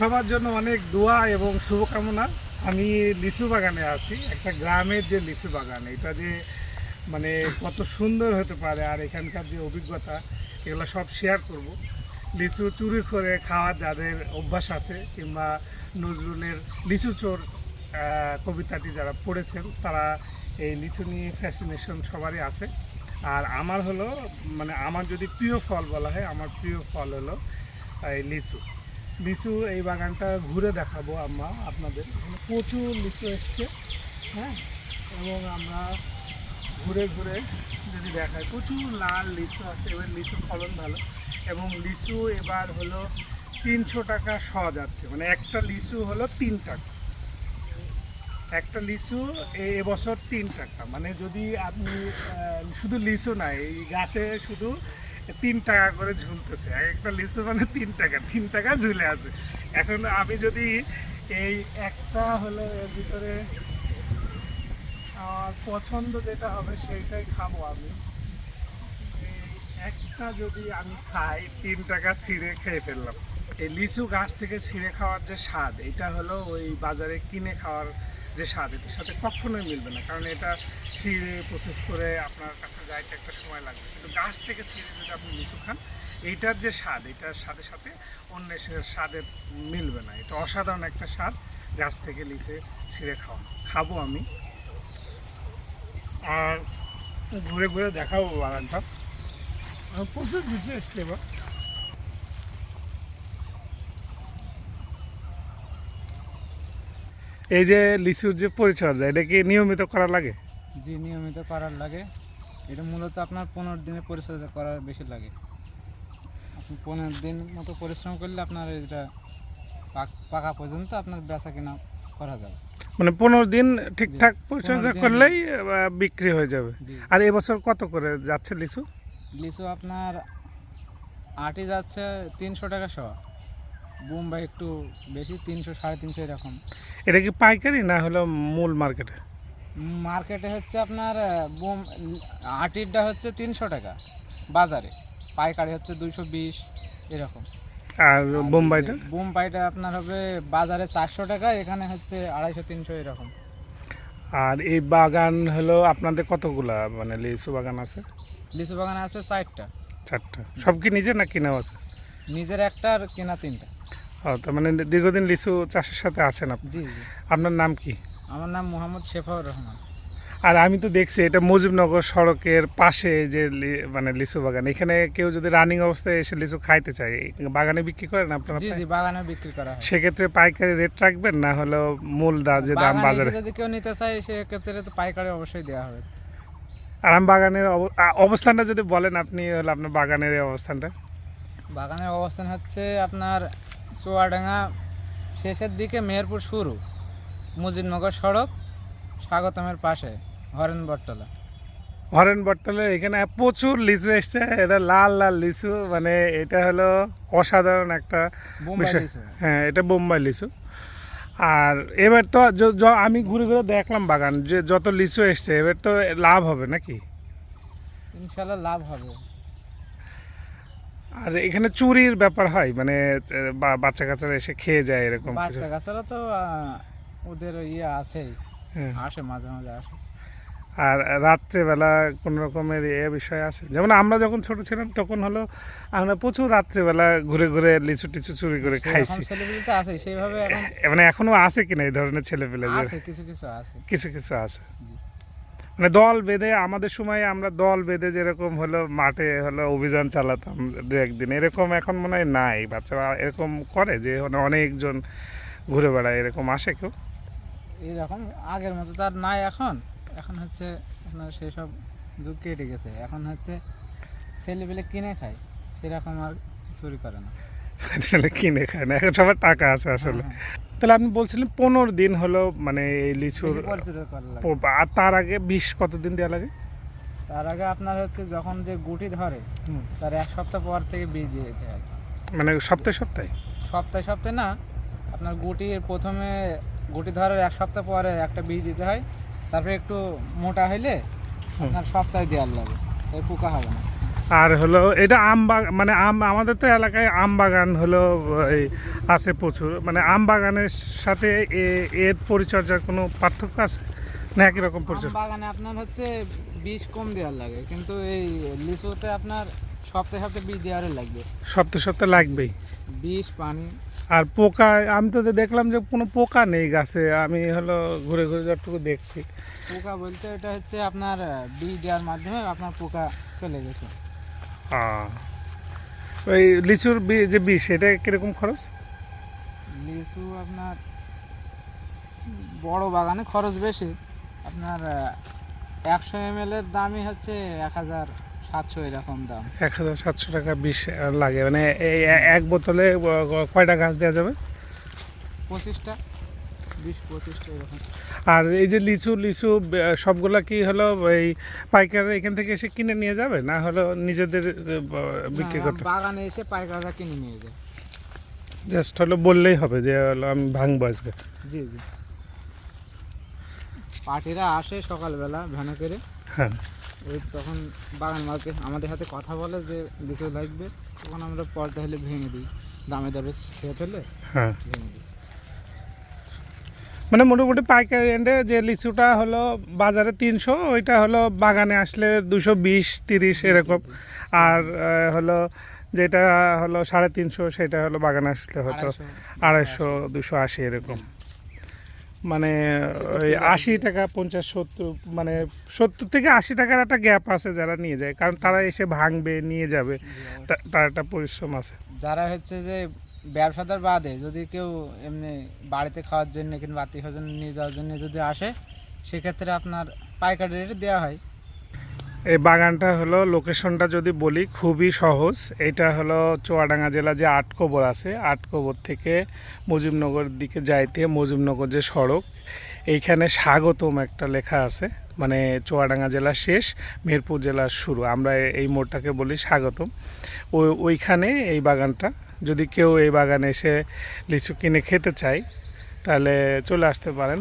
সবার জন্য অনেক দোয়া এবং শুভকামনা। আমি লিচু বাগানে আছি, একটা গ্রামের যে লিচু বাগান, এটা যে মানে কত সুন্দর হতে পারে আর এখানকার যে অভিজ্ঞতা, এগুলো সব শেয়ার করব। লিচু চুরি করে খাওয়ার যাদের অভ্যাস আছে কিংবা নজরুলের লিচু চোর কবিতাটি যারা পড়েছেন, তারা এই লিচু নিয়ে ফ্যাসিনেশন সবারই আছে। আর আমার হলো মানে আমার যদি প্রিয় ফল বলা হয়, আমার প্রিয় ফল হলো এই লিচু। লিচু এই বাগানটা ঘুরে দেখাবো আমরা আপনাদের। প্রচুর লিচু এসছে হ্যাঁ? এবং আমরা ঘুরে ঘুরে যদি দেখাই, প্রচুর লাল লিচু আছে, এবার লিচু ফলন ভালো। এবং লিচু এবার হলো তিনশো টাকা শ যাচ্ছে মানে একটা লিচু হলো তিন টাকা। একটা লিচু এবছর তিন টাকা মানে যদি আপনি শুধু লিচু নাই এই গাছে শুধু তিন টাকা করে ঝুলতেছে। এক একটা লিচু মানে তিন টাকা তিন টাকা ঝুলে আছে। এখন আমি যদি এই একটা হলো এর ভিতরে, আমার পছন্দ যেটা হবে সেইটাই খাব আমি। একটা যদি আমি খাই, তিন টাকা ছিঁড়ে খেয়ে ফেললাম। এই লিচু গাছ থেকে ছিঁড়ে খাওয়ার যে স্বাদ, এটা হলো ওই বাজারে কিনে খাওয়ার যে স্বাদ, এটার সাথে কখনোই মিলবে না। কারণ এটা ছিঁড়ে প্রসেস করে আপনার কাছে যাইতে একটা সময় লাগবে। কিন্তু গাছ থেকে ছিঁড়ে যদি আপনি লিচু খান এইটার যে স্বাদ, এটার সাথে সাথে অন্য সে- স্বাদের মিলবে না। এটা অসাধারণ একটা স্বাদ গাছ থেকে লিচে ছিঁড়ে খাওয়া খাব আমি। আর ঘুরে ঘুরে দেখাবো বাগানটা। প্রচুর লিচু এসছে এই যে লিচুর যে পরিচর্যা এটা কি নিয়মিত করা লাগে? জি নিয়মিত করার লাগে। এটা মূলত আপনার পনেরো দিনের পরিচর্যা করার বেশি লাগে। আপনি পনেরো দিন মতো পরিশ্রম করলে আপনার এটা পাকা পর্যন্ত আপনার বেচা কিনা করা যাবে। মানে পনেরো দিন ঠিকঠাক পরিচর্যা করলেই বিক্রি হয়ে যাবে। আর এবছর কত করে যাচ্ছে লিচু? লিচু আপনার আটি যাচ্ছে তিনশো টাকা শ বোম্বাই একটু বেশি তিনশো সাড়ে তিনশো এরকম। এটা কি পাইকারি না হলো মূল মার্কেটে? মার্কেটে হচ্ছে আপনার বোম আটিরটা হচ্ছে তিনশো টাকা বাজারে। পাইকারি হচ্ছে দুইশো বিশ এরকম। আর বোম্বাইটা বোম্বাইটা আপনার হবে বাজারে চারশো টাকা এখানে হচ্ছে আড়াইশো তিনশো এরকম। আর এই বাগান হলো আপনাদের কতগুলা? মানে লিচু বাগান আছে? লিচু বাগানে আছে চারটা। চারটা। সব কি নিজের না কিনাও আছে? নিজের একটা আর কেনা তিনটা। তার মানে দীর্ঘদিন লিচু চাষের সাথে আছেন আপনি? জি আপনার নাম কি? আমার নাম মোহাম্মদ শেফাউর রহমান। আর আমি তো দেখছি এটা মুজিবনগর সড়কের পাশে যে মানে লিচু বাগান এখানে কেউ যদি রানিং অবস্থায় এসে লিচু খাইতে চায় বাগানে বিক্রি করেন আপনারা জি জি বাগানে বিক্রি করা হয়। সেক্ষেত্রে পাইকারি রেট রাখবেন না হলো মূল দা যে দাম বাজারে? যদি কেউ নিতে চায় সেক্ষেত্রে তো পাইকারি অবশ্যই দেওয়া হবে। আর আমি বাগানের অব- অবস্থানটা যদি বলেন আপনি হলো আপনার বাগানের অবস্থানটা। বাগানের অবস্থান হচ্ছে আপনার চুয়াডাঙ্গা শেষের দিকে মেহেরপুর শুরু। মুজিবনগর সড়ক স্বাগতমের পাশে হরেন বটতলা। হরেন বটতলে এখানে প্রচুর লিচু এসছে এটা লাল লাল লিচু মানে এটা হলো অসাধারণ একটা বিষয়। হ্যাঁ এটা বোম্বাই লিচু। আর এবার তো আমি ঘুরে ঘুরে দেখলাম বাগান যে যত লিচু এসছে এবার তো লাভ হবে নাকি? ইনশাল্লাহ লাভ হবে। আর এখানে চুরির ব্যাপার হয় মানে বাচ্চা কাচ্চারা এসে খেয়ে যায় এরকম বাচ্চা কাচ্চারা তো ওদের ইয়ে আছেই হ্যাঁ। আসে মাঝে মাঝে আসে। আর রাত্রেবেলা কোনো রকমের এ বিষয় আছে? যেমন আমরা যখন ছোট ছিলাম তখন হলো আমরা প্রচুর রাত্রেবেলা ঘুরে ঘুরে লিচু টিচু চুরি করে খাইছি। আছে মানে এখনও আছে কিনা এই ধরনের ছেলেপেলে কিছু কিছু আছে। কিছু কিছু আছে। মানে দল বেঁধে আমাদের সময় আমরা দল বেঁধে যেরকম হলো মাঠে হলো অভিযান চালাতাম দু একদিন এরকম এখন মনে হয় নাই। বাচ্চারা এরকম করে যে মানে অনেকজন ঘুরে বেড়ায় এরকম আসে কেউ? এরকম আগের মতো তো আর নাই এখন। এখন হচ্ছে আপনার সেই সব যুগ কেটে গেছে। এখন হচ্ছে ছেলেপেলে কিনে খায় সেরকম আর চুরি করে না। আসলে কিনে খায় না এখন সবার টাকা আছে আসলে। হ্যাঁ, তাহলে আপনি বলছিলেন পনেরো দিন হলো মানে এই লিচুর আর তার আগে বিষ কতদিন দেওয়া লাগে? তার আগে আপনার হচ্ছে যখন যে গুটি ধরে তার এক সপ্তাহ পর থেকে বীজ দিয়ে দিতে হয়। মানে সপ্তাহে সপ্তাহে? সপ্তাহে সপ্তাহে না আপনার গুটির প্রথমে গুটি ধরার এক সপ্তাহ পরে একটা বীজ দিতে হয়। তারপরে একটু মোটা হইলে আপনার সপ্তাহে দেওয়ার লাগে তাই পোকা হবে না। আর হলো এটা আম বাগান মানে আম আমাদের তো এলাকায় আম বাগান হলো এই আছে প্রচুর। মানে আম বাগানের সাথে এর পরিচর্যার কোনো পার্থক্য আছে? না একই রকম পরিচর্যা? বাগানে আপনার হচ্ছে বিষ কম দেওয়ার লাগে কিন্তু এই লিচুতে আপনার সপ্তাহে সপ্তাহে বীজ দেওয়ারই লাগবে। সপ্তাহে সপ্তাহে লাগবেই। বিষ পানি। আর পোকা আমি তো দেখলাম যে কোনো পোকা নেই গাছে আমি হলো ঘুরে ঘুরে যতটুকু দেখছি। পোকা বলতে এটা হচ্ছে আপনার বীজ দেওয়ার মাধ্যমে আপনার পোকা চলে গেছে। ওই লিচুর বি- যে বিষ এটা কীরকম খরচ? লিচু আপনার বড় বাগানে খরচ বেশি। আপনার একশো এম এর দামই হচ্ছে এক হাজার সাতশো এরকম দাম। এক হাজার সাতশো টাকা বিষ লাগে। মানে এই এক বোতলে কয়টা গাছ দেওয়া যাবে? পঁচিশটা। বিশ পঁচিশটা এরকম। আর এই যে লিচু লিচু সবগুলা কি হলো এই পাইকার এখান থেকে এসে কিনে নিয়ে যাবে? না হলো নিজেদের বিক্রি করতে? বাগানে এসে পাইকাররা কিনে নিয়ে যায়। জাস্ট হলো বললেই হবে যে হলো আমি ভাঙবো আজকে। জি জি। পার্টিরা আসে সকালবেলা ভ্যানে করে। হ্যাঁ। ওই তখন বাগান মার্কেট আমাদের হাতে কথা বলে যে লিচু লাগবে তখন আমরা পর্দা হলে ভেঙে দিই। দামে দরে সেট হলে হ্যাঁ। ভেঙে দিই। মানে মোটামুটি পাইকারি এন্ডে যে লিচুটা হলো বাজারে তিনশো ওইটা হলো বাগানে আসলে দুশো বিশ তিরিশ এরকম। আর হলো যেটা হলো সাড়ে তিনশো সেটা হলো বাগানে আসলে হয়তো আড়াইশো, দুশো আশি এরকম। মানে ওই আশি টাকা পঞ্চাশ সত্তর মানে সত্তর থেকে আশি টাকার একটা গ্যাপ আছে যারা নিয়ে যায়। কারণ তারা এসে ভাঙবে নিয়ে যাবে। তার একটা পরিশ্রম আছে। যারা হচ্ছে যে ব্যবসাদার বাদে যদি কেউ এমনি বাড়িতে খাওয়ার জন্য কিংবা আত্মীয় স্বজন নিয়ে যাওয়ার জন্য যদি আসে, সেক্ষেত্রে আপনার পাইকারি রেটে দেওয়া হয়। এই বাগানটা হলো লোকেশনটা যদি বলি খুবই সহজ। এটা হলো চুয়াডাঙ্গা জেলা যে আটকোবর আছে আটকোবর থেকে মুজিবনগর দিকে যাইতে মুজিবনগর যে সড়ক, এইখানে স্বাগতম একটা লেখা আছে। মানে চুয়াডাঙ্গা জেলা শেষ মেহেরপুর জেলা শুরু। আমরা এই মোড়টাকে বলি স্বাগতম। ওই ওইখানে এই বাগানটা, যদি কেউ এই বাগানে এসে লিচু কিনে খেতে চায়, তাহলে চলে আসতে পারেন।